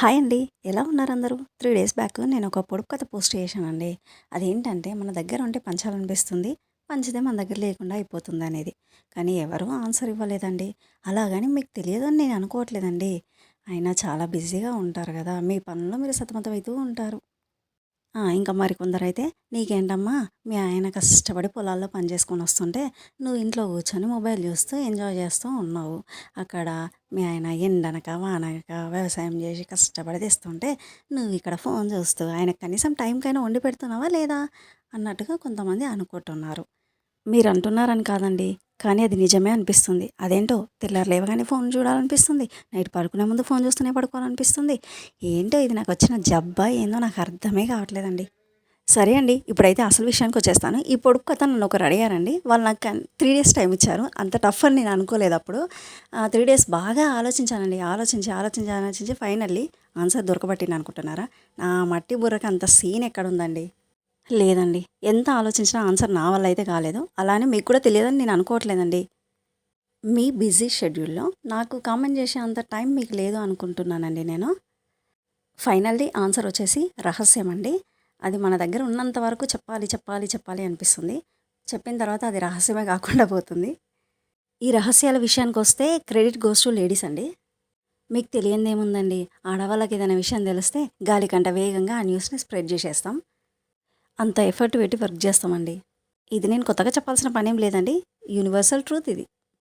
Hi అండి. ఎలా ఉన్నారు అందరూ త్రీ డేస్ బ్యాక్ నేను ఒక పొడుపు కథ పోస్ట్ చేశానండి. అదేంటంటే మన దగ్గర ఉంటే పంచాలనిపిస్తుంది పంచితే మన దగ్గర లేకుండా అయిపోతుంది అనేది. కానీ ఎవరూ ఆన్సర్ ఇవ్వలేదండి. అలాగని మీకు తెలియదని నేను అనుకోవట్లేదండి. అయినా చాలా బిజీగా ఉంటారు కదా. మీ పనుల్లో మీరు సతమతమవుతూ ఉంటారు. ఇంకా మరి కొందరైతే నీకేంటమ్మా మీ ఆయన కష్టపడి పొలాల్లో పని చేసుకొని వస్తుంటే నువ్వు ఇంట్లో కూర్చొని మొబైల్ చూస్తూ ఎంజాయ్ చేస్తూ ఉన్నావు. అక్కడ మీ ఆయన ఎండనక వానక వ్యవసాయం చేసి కష్టపడి తెస్తుంటే నువ్వు ఇక్కడ ఫోన్ చూస్తూ ఆయనకు కనీసం టైంకైనా వండి పెడుతున్నావా లేదా? అన్నట్టుగా కొంతమంది అనుకుంటున్నారు. మీరు అంటున్నారని కాదండి. కానీ అది నిజమే అనిపిస్తుంది. అదేంటో తెల్లారు లేవగానే ఫోన్ చూడాలనిపిస్తుంది. నైట్ పడుకునే ముందు ఫోన్ చూస్తూనే పడుకోవాలనిపిస్తుంది. ఏంటో ఇది నాకు వచ్చిన జబ్బా ఏందో నాకు అర్థమే కావట్లేదండి. సరే అండి ఇప్పుడైతే అసలు విషయానికి వచ్చేస్తాను. ఈ పొడుపు కథ నన్ను ఒకరు అడిగారండి. వాళ్ళు నాకు త్రీ డేస్ టైం ఇచ్చారు. అంత టఫ్ అని నేను అనుకోలేదు అప్పుడు త్రీ డేస్ బాగా ఆలోచించానండి. ఆలోచించి ఆలోచించి ఆలోచించి ఫైనల్లీ ఆన్సర్ దొరకబట్టింది అనుకుంటున్నారా? నా మట్టి బుర్రకి అంత సీన్ ఎక్కడ ఉందండి? లేదండి. ఎంత ఆలోచించినా ఆన్సర్ నా వల్ల అయితే కాలేదు. అలానే మీకు కూడా తెలియదని నేను అనుకోవట్లేదండి. మీ బిజీ షెడ్యూల్లో నాకు కామెంట్ చేసే అంత టైం మీకు లేదు అనుకుంటున్నానండి నేను. ఫైనల్లీ ఆన్సర్ వచ్చేసి రహస్యం అండి అది మన దగ్గర ఉన్నంత వరకు చెప్పాలి చెప్పాలి చెప్పాలి అనిపిస్తుంది. చెప్పిన తర్వాత అది రహస్యమే కాకుండా పోతుంది. ఈ రహస్యాల విషయానికి వస్తే క్రెడిట్ గోస్ టు లేడీస్ అండి. మీకు తెలియదేముందండి? ఆడవాళ్ళకి ఏదైనా విషయం తెలిస్తే గాలికంట వేగంగా ఆ న్యూస్ని స్ప్రెడ్ చేసేస్తాం. అంత ఎఫర్ట్ పెట్టి వర్క్ చేస్తామండి. ఇది నేను కొత్తగా చెప్పాల్సిన పనేం లేదండి. యూనివర్సల్ ట్రూత్ ఇది.